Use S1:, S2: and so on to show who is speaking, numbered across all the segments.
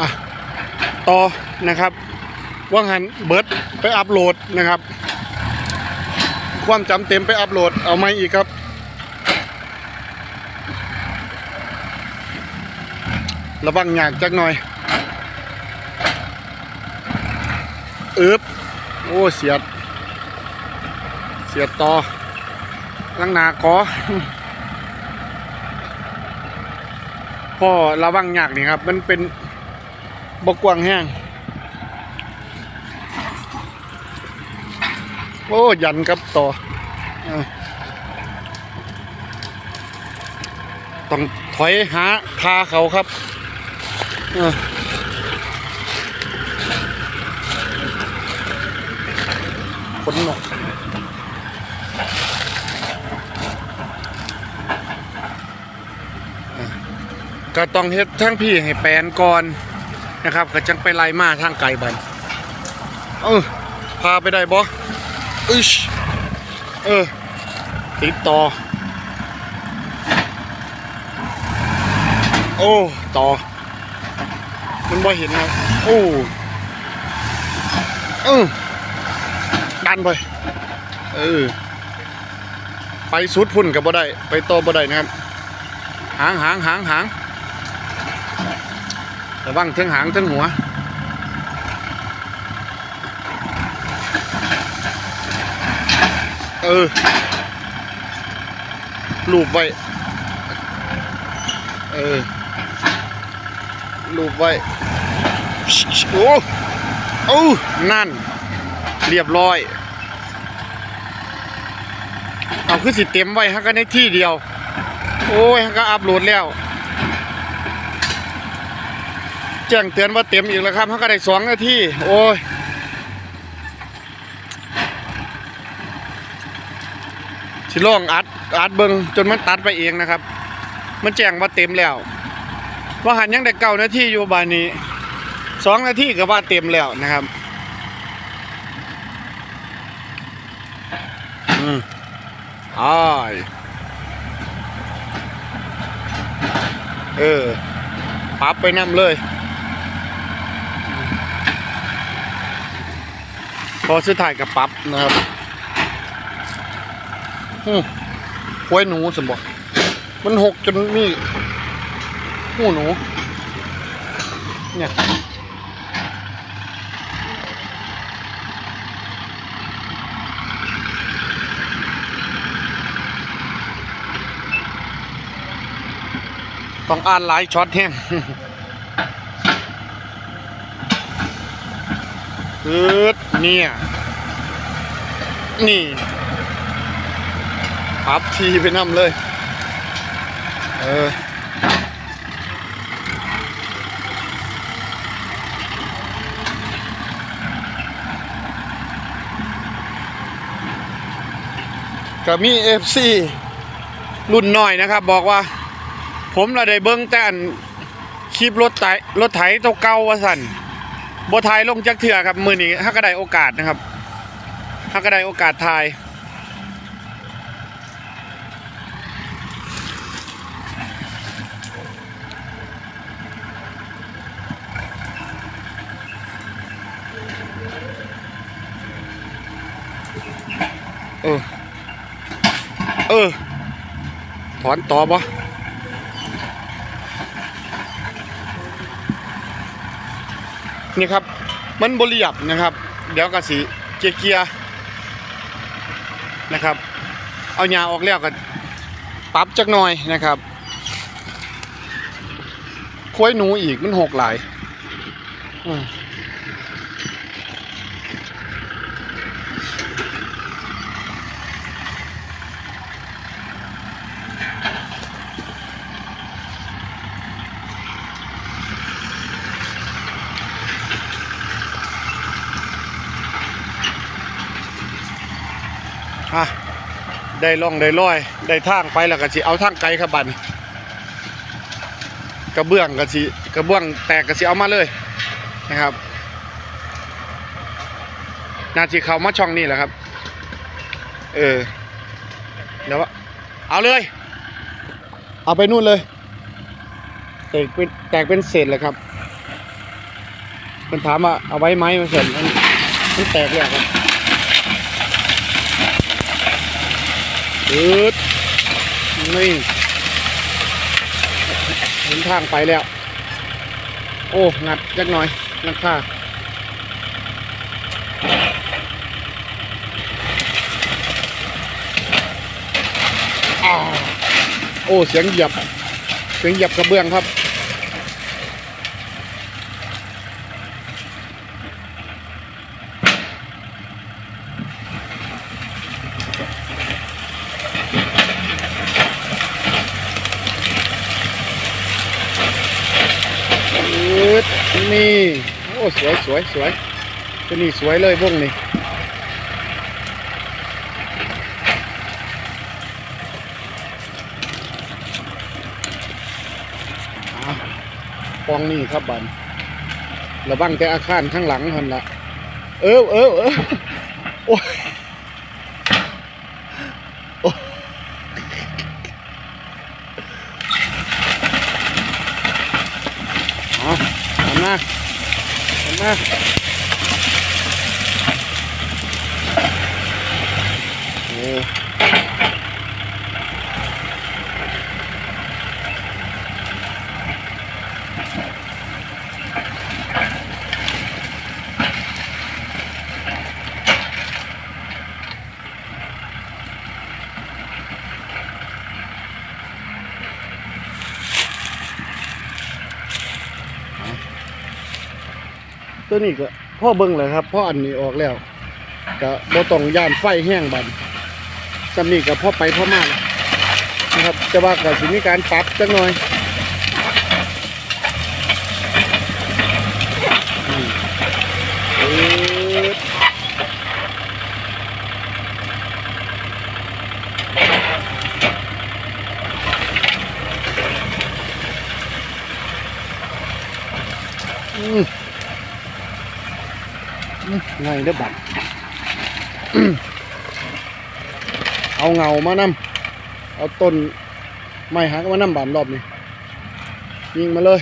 S1: อะต่อนะครับว่างหันเบิร์ดไปอัพโหลดนะครับ ความจำเต็มไปอัพโหลดเอาไหมอีกครับ ระวังหยากจักหน่อยอึบโอ้เสียด เสียดต่อลังหนากอพ่อระวังหยากนี่ครับ มันเป็น บกกวางแห้งโอ้ ยันครับต่ออะต้องถอยหาทาเขาครับคนหนกก็ต้องเฮ็ดทั้งพี่ให้แปลนก่อน นะครับก็จังไปไล่มาทางไกลบันเออพาไปได้บ่อึชเออ ติดต่อ โอ้ ต่อ มันบ่เห็นนะโอ้เออดันไปเออ ไปสุดพุ่นกับบ่ได้ ไปต่อบ่ได้นะครับ หางหางหางหาง ระวังทั้งหางทั้งหัวเออลูบไว้ เออลูบไว้ โอ้โอ้นั่น เรียบร้อย เอาคือสิเต็มไว้ฮะก็ในที่เดียว โอ้ยฮะก็อัพโหลดแล้ว แจ้งเตือนว่าเต็มอีกแล้วครับฮะก็ได้สองนาทีโอ้ยสิล่องอัดอัดเบิงจนมันตัดไปเองนะครับ มันแจ้งว่าเต็มแล้ว ว่าหันยังได้เก้านาทีอยู่บานนี้สองนาทีก็ว่าเต็มแล้วนะครับอืมอ้ายเออปรับไปนำเลย อสุดท้ายกับปรับนะครับอืมควายหนูสมบอกมันหกจนมีหูหนู เนี่ยต้องอ่านหลายช็อตแห้ง อืดเนี่ย นี่พับทีไปนำเลย เออก็มีเอฟซีรุ่นน้อยนะครับ บอกว่า ผมเราได้เบิ้งแต่อันคลิปรถไถรถไถตัวเก่าว่าสั่น บ่ถ่ายลงจักเถื่อครับ มือนี้ถ้าก็ได้โอกาสนะครับถ้าก็ได้โอกาสถ่ายเออ เออ ถอนต่อบ่ นี่ครับ มันบริยับนะครับ เดี๋ยวก็สิเกียร์เกียร์นะครับ เอายาออกแล้วก็ปรับจักหน่อยนะครับค้อยหนูอีกมันหกหลาย อืมอะได้ล่องได้ลอย ได้ทางไปแล้วก็สิเอาทางไกลครับบัดนกระเบื้องก็สิกระเบื้องแตกก็สิเอามาเลยนะครับนาทีเขามาช่องนี่แหละครับ เออแล้วว่าเอาเลย เอาไปนู่นเลย แตกเป็นแตกเป็นเศษเลยครับมันถามว่าเอาไว้ไหมมันเสร็จมันแตกแล้วครับึดนี่เห็นทางไปแล้ว โอ้งัดจักหน่อยงัดค่าโอ้ เสียงเหยียบ เสียงเหยียบกระเบื้องครับ อืดนี่ โอ้สวยสวยสวยตัวนี้สวยเลยวงนี่อะปองนี่ครับบันระวังแต่อาคารข้างหลังทันละเออเออเออโอ้ยโอ้ยเอาทำมา ทำมาโตัวนี้ก็พ่อเบิ้งเลยครับพ่ออันนี้ออกแล้วก็บ่ต้องย่านไฟแห้งบันจำนี้ก็พ่อไปพ่อมานะครับจะว่ากับสิมีการปรับจังหน่อยอืมอืดอืมอืม ไงเด้อบัดอืมเอาเงามานำเอาต้นไม้หักมานำบานรอบนี้ยิงมาเลย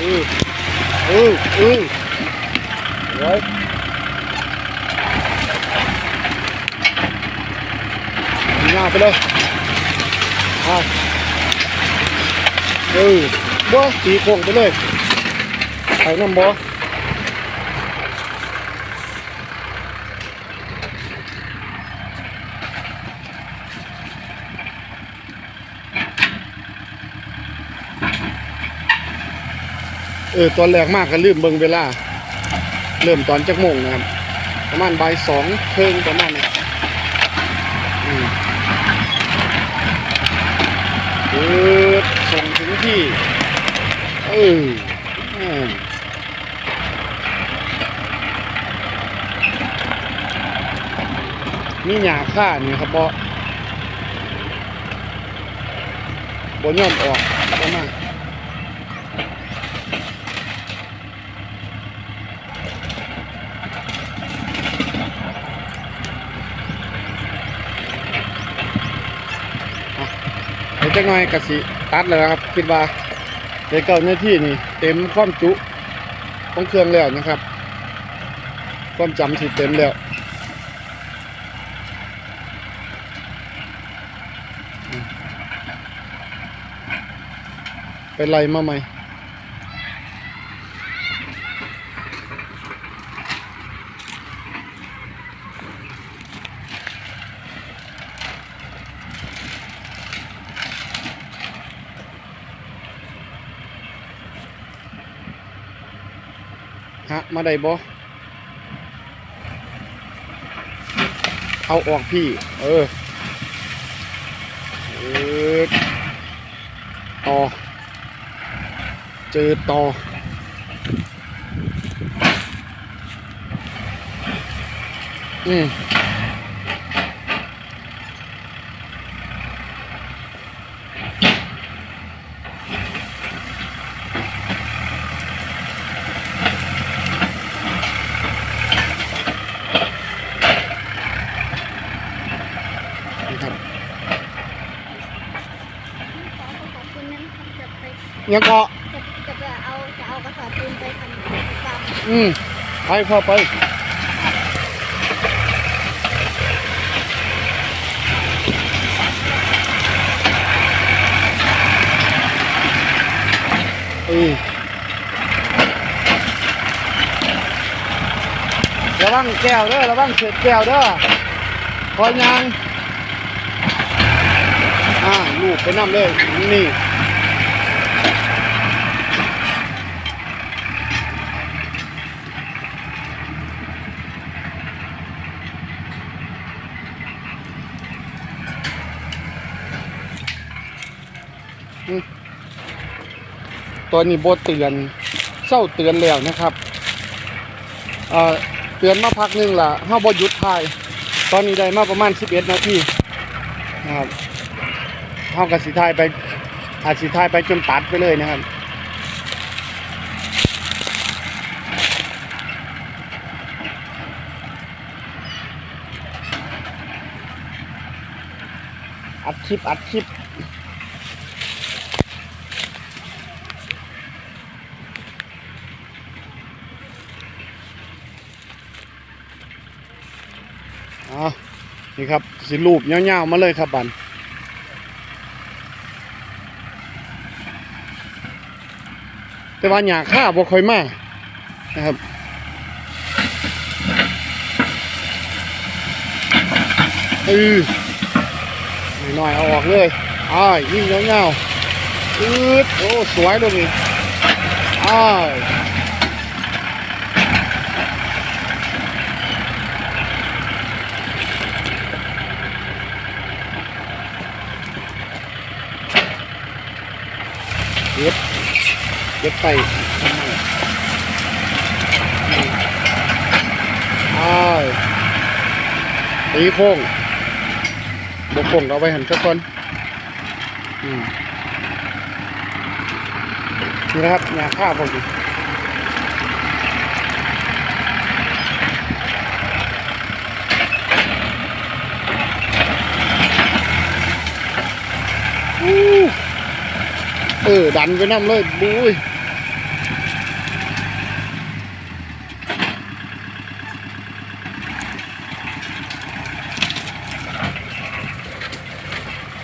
S1: อือ อืออือไว้หน้าไปเลยอะเออบ่ตีโค้งไปเลยไปน้ำบ่ เออตอนแรกมากก็ลืมเบิ่งเวลา เริ่มตอนจักโมงนะครับ ประมาณบ่ายสองเพิ่งประมาณนี้อืมเออส่งถึงที่ เอออืมนี่หยาค่านี่ครับบ่บ่ย่อมออกประมาณ ดี๋ยวจักหน่อยกสิตัดเลยนะครับ คิดว่าเดี๋ยวเก้าหน้าที่นี่ เต็มความจุของเครื่องแล้วนะครับ ความจำสีเต็มแล้วเปไล่มาใหมะมาได้บ่เอาออกพี่ เออเออต่อ เจอต่ออืม ยังเกาะ
S2: จะจะไปเอาจะเอากระสอบปูนไปทำฟาร์ม
S1: อืมไปเข้าไปอืมระวังแก้วเด้อระวังเศษแก้วเด้อพอยังอ่าลูกไปนำเลยนี่ ตอนนี้โบเตือนเศร้าเตือนแล้วนะครับเอ่อเตือนมาพักหนึงละเฮาบ่หยุดถ่าย ตอนนี้ได้มาประมาณ11นาทีนะครับเฮาก็สิถ่ายไปอาสิถ่ายไปจนตัดไปเลยนะครับอัดคลิปอัดคลิป อ๋อ นี่ครับสิรูปเงาๆมาเลยครับบันแต่ว่าหยาค่าบ่ค่อยมากนะครับเออหน่อยๆเอาออกเลยอ้ายยิ่งเงาๆอืดโอ้สวยเลยนี่อ้าย เย็บเย็บไปทำไมอ้ตีโค้งบกโค้งเอาไปหันสักคนนี่นะครับเนี่ยข้าผมกนี้อู้ เออดันไปน้ำเลยบุ้ย